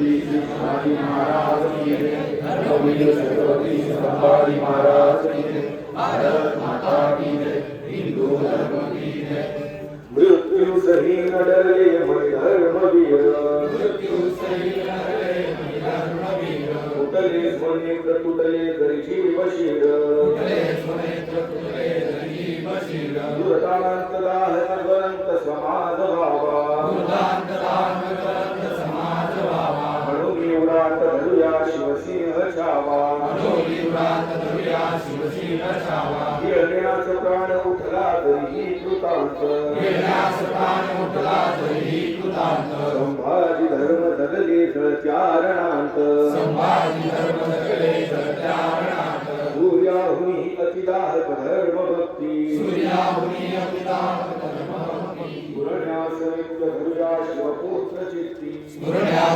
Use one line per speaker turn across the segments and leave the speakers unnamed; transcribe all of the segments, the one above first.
छत्रपती शिवाजी महाराज की जय. छत्रपती संभाजी महाराज की जय. भारत माता की जय. हिंदू धर्म की जय. मृत्यू सही नडले मय धर्म वीर. मृत्यू सही नडले धर्म वीर. कुटले स्वनेत्र कुटले धरी जीव शिर. कुटले स्वनेत्र कुटले धरी जीव शिर. दुर्दानंत दाहन वरंत समाध भावा. दुर्दानंत येण्यास प्राण उठला तरीही कृतांत. संभाजी धर्म सगले सचारणा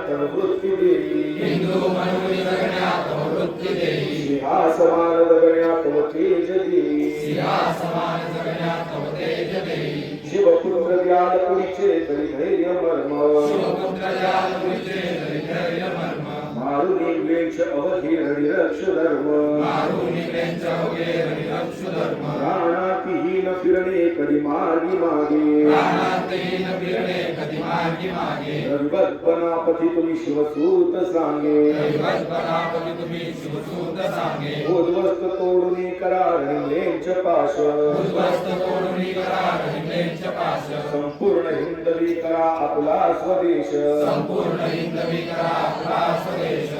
जगण्यात वृत्ती देई
हिंदू म्हणून जगण्यात वृत्ती देई
सिंहासमान जगण्यात तेज देई
सिंहासमान जगण्यात तेज देई
शिवपुत्र द्याल पुढचे तरी धैर्य मर्म
शिवपुत्र जाल विजय धैर्य मर्म
मारुनी वेक्ष अवधी फिरणे कधी मार्गी मागे. रविवत्पना तुम्ही शिवसूत सांगे. उद्वस्त तोडून करा पाश. संपूर्ण हिंदवी करा आपला स्वदेश.
संपूर्ण हिंदवी करा आपला स्वदेश.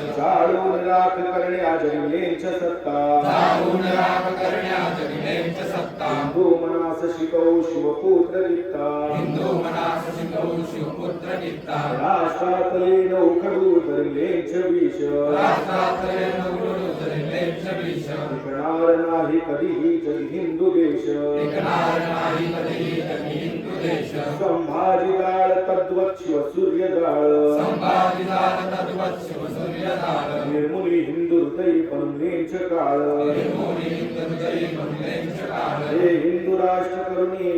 राख करण्या सत्ता.
जाळून राख करण्या सत्ता.
मनास शिकवू शिवपुत्र दित्ता
हिंदू मनास शिकवू शिवपुत्र निघता
राष्ट्रातले नौकडू धरलेंच विष
राष्ट्रातले नवरुड धरलेच विष
टिकणार नाही कधीही जग हिंदू देश।
टिकणार नाही कधीही जगी हिंदू देश।
संभाजी
तद्वक्षिव सूर्यदाळ
निर्मुली हिंदू हृदय बननेच काळ. हे हिंदू राष्ट्रकर्मी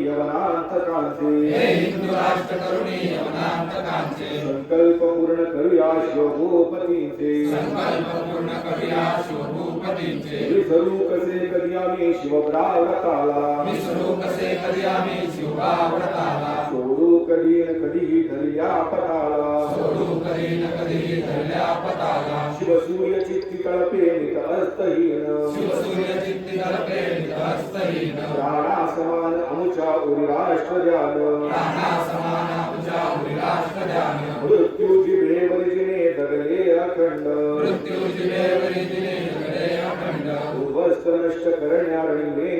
करुणी यवनार्थ कांचे. संकल्प पूर्ण करूया शिवभूपतींचे
संकल्प पूर्ण करूया शिवभू
विसरू कसे कधी आम्ही शिवप्रावताला
विसरू कसे कधी आम्ही शिवबावडताला
सोडू कधी न कधीही धरिया पटाला
सोडू कधी न कधी धरल्या पताला.
शिवसूर्य चित्ती कळपे नित अस्तहीन
शिवसूर्य चित्ती दर्पे हस्तहीन
प्राणा समान अमुच्या उरी राष्ट्र ध्यान
प्राणा समान तुझ्या राष्ट्र ध्यान
मृत्यूची भेवरिजिने दगले अखंड.
मृत्यू जिवेवरी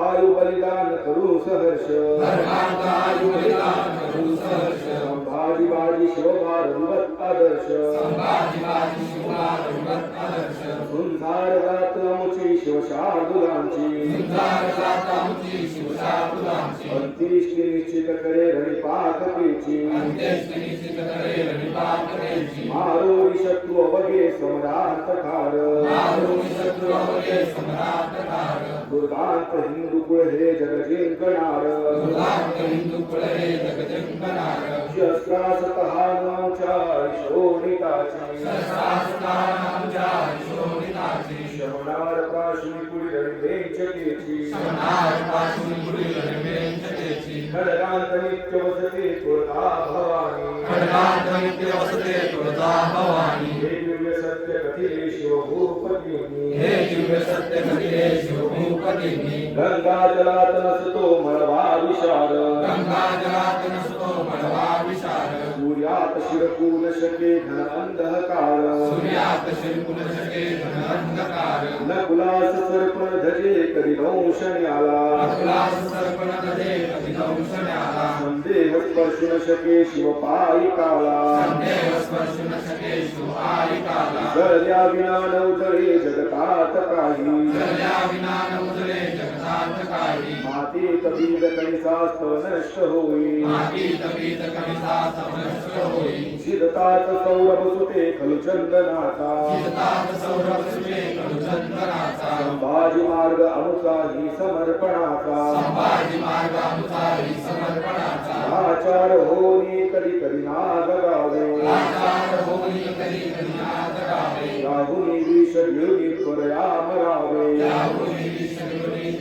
आयु बलिदान करू सहर्ष। संभाजी बाजी शिवभारंभ आदर्श। करे रणिपाकतेची
अंत्येष्टी निश्चित करे रविपाकरेची
मारोरी सम्राट ठार
मारून शत्रू अवघे सम्राटकार।
दुर्दांत हिंदू कुळ हे जग जिंकणार
दुर्दांत हिंदू कुळ हे जगजिंकणार
शस्त्रास तहानाच्या शोणिताची
शरीराची
खडगांत नित्य वसते तुळजा भवानी
खडगांत नित्य
हे सत्य कथिले शिवभूपतिनी
हे दिव्य सत्य
कथिले शिवभूपतिनी नसतो मळवा विशाल
गंगा जलात नसतो मळवा विशाल
सूर्यात शिरकूर शके घन अंधकार
सूर्यात शिरपुन शके घन अंधकार
नकुलास सर्पण धजे करी दंशन
आला नकुलास सर्पण धजे करी दंशन आला
संदेह स्पर्शुन शके शिव पायी काला
संदेह स्पर्शुन शके शिव
पायी काला जल्या विना नवतळे जगतात काही
जल्या विना नवतळे जगतात
माती कबील कणिसास्त नष्ट होई।
माती तबीत कविता समस्त होई।
शिरतात सौरभ सुते खलुचंदनाचा
चिरतात सौरभ सुरे कडुचंदनाचा
संभाजी मार्ग अमुचा ही समर्पणाचा
संभाजी मार्गानुसारी समर्पणाचा
आचार होनी कधी कधी ना जगावे
लाचार होई कधी कधी नाद गावे।
राहुनी विष घेऊनी त्वरया मरावे
याहुनी विष्णुनी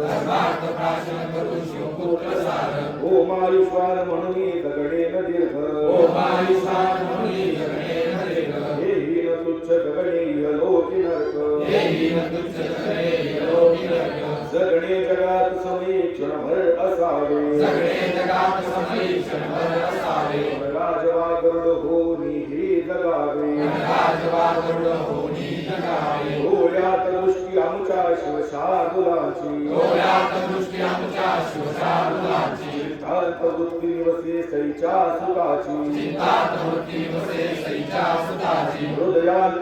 धर्मार्थ प्राशन करू शिवपुत्र सार।
ओ मायुष्मान म्हणून दगडे न दीर्घ। हे हीन तुच्छ गगणे इहलोकी नरक। जगात समीक्षण भर असावे।
सगळे जगात समीक्षणभर असावे
राजवा गरुड होनी हे जगावे
राजवागरुड होनी जगावे
डोळ्यात दृष्टी आमच्या शिवशार्दुलाची
डोळ्यात दृष्टी आमच्या शिवशारुलाची
सिद्धांत वृत्ती निवसे सैच्या सुखाची
चिंतात मूर्ती सैच्या सुताची
हृदयात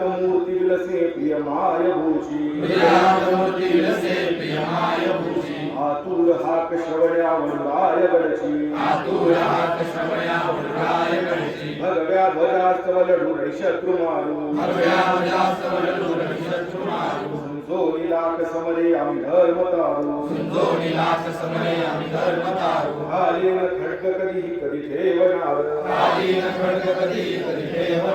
विलसे प्रिय भूची
हृदयात विलसे प्रियमाय भूषी
आतुर हाक श्रवण्या वनराय गडची
आतुर हात श्रवण्या वृगाय गणची
भगव्या ध्वजास्तव लढून मारू
भगव्या वजास्त वरदूर
संजोनी लाख समरे आम्ही धर्म तारू
सुंदोनी लाख समरे आम्ही धर्म तारू
आलीन खडक कधी कधी ठेवणार.
आदीन खडक कधी कधी ठेवणार.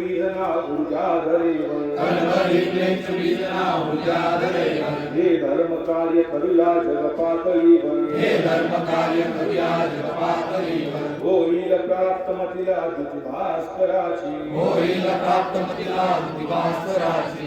ही धरेव
कणवरी प्रेम बीजना ऊर्जा धरेव
हे धर्म कार्य करूया जग पातळीवर
हे धर्म कार्य करूया जगपातळीवर
होईल प्राप्त मतीला दुती भास्कराची
होईल प्राप्त मतीला दिवासराची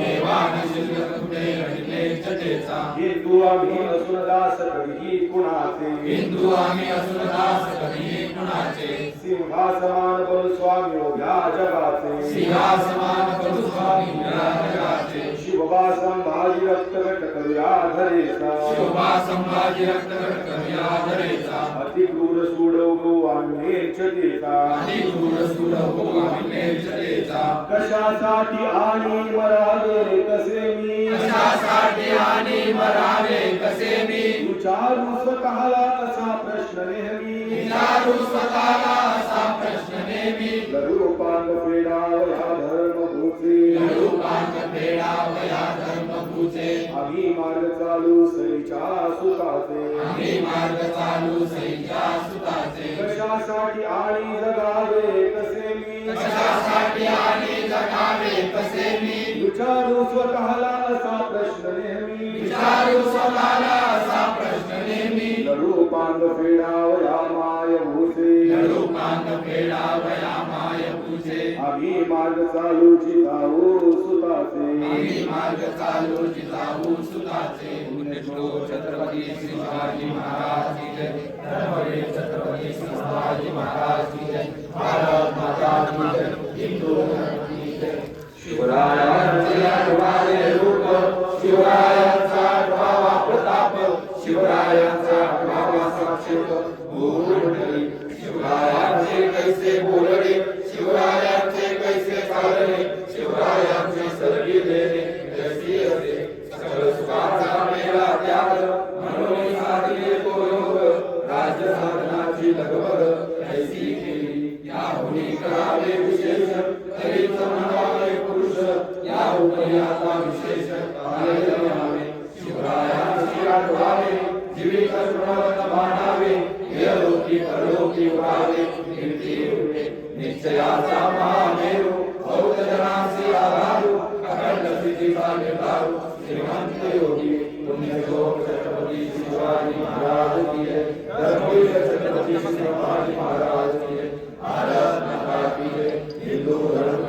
देवान शिल्लक कुठे रडले चतेचा
हिंदू आम्ही असून दास कधीही कुणाचे?
हिंदू आम्ही असून दास कधी कुणाचे?
सिंहासमान बल स्वामी उभ्या जगाचे
सिंहासमान करू स्वामी जगाचे
शिवबा संभाजी रक्त घट करूया धरेचा
शोभा संभाजी रक्तगट करूया धरेचा
अति क्रूर सुडवलो आणेल चतेचा
आणि दूर सुर हो
कशासाठी आणि मरावे कसे मी
कशासाठी आणि मरावे कसे मी
विचारू स्वतःला असा प्रश्न नेहमी।
विचारू स्वतःला
नरोपांग फेडावया धर्मभूते
रूपांत
आम्ही मार्ग चालू सुखाचे
मार्ग चालू सुताचे
कशासाठी आणि जगावे, कसे मी?
कशासाठी आणि जगावे कसे मी
विचारू स्वतःला असा प्रश्न नेहमी।
विचारू स्वतःला असा प्रश्न नेहमी
फेडावया माय भूते
रूपांत फेडावया माय
आम्ही मार्ग चालू जिजाऊ सुताचे
आम्ही मार्ग चालू जिजाऊ सुताचे पुण्यश्लोक छत्रपती शिवाजी महाराज की जय। धर्मवीर छत्रपती शिवाजी महाराज की जय। भारत माता की जय। हिंदू राज्य साधनाची लगबग ऐसी केली याहुनी करावे विशेष तरीच म्हणावे पुरुष या उपयाचा विशेष आलेले म्हणावे शिवरायांची आठवावे जीवित प्रणवत मानावे यलोकी परलोकी उरावे कीर्ती उठे निश्चयाचा महामेरू भौत जनासी आधारू अखंड स्थितीचा निर्धारू श्रीमंत योगी महाराज की है हिंदू धर्म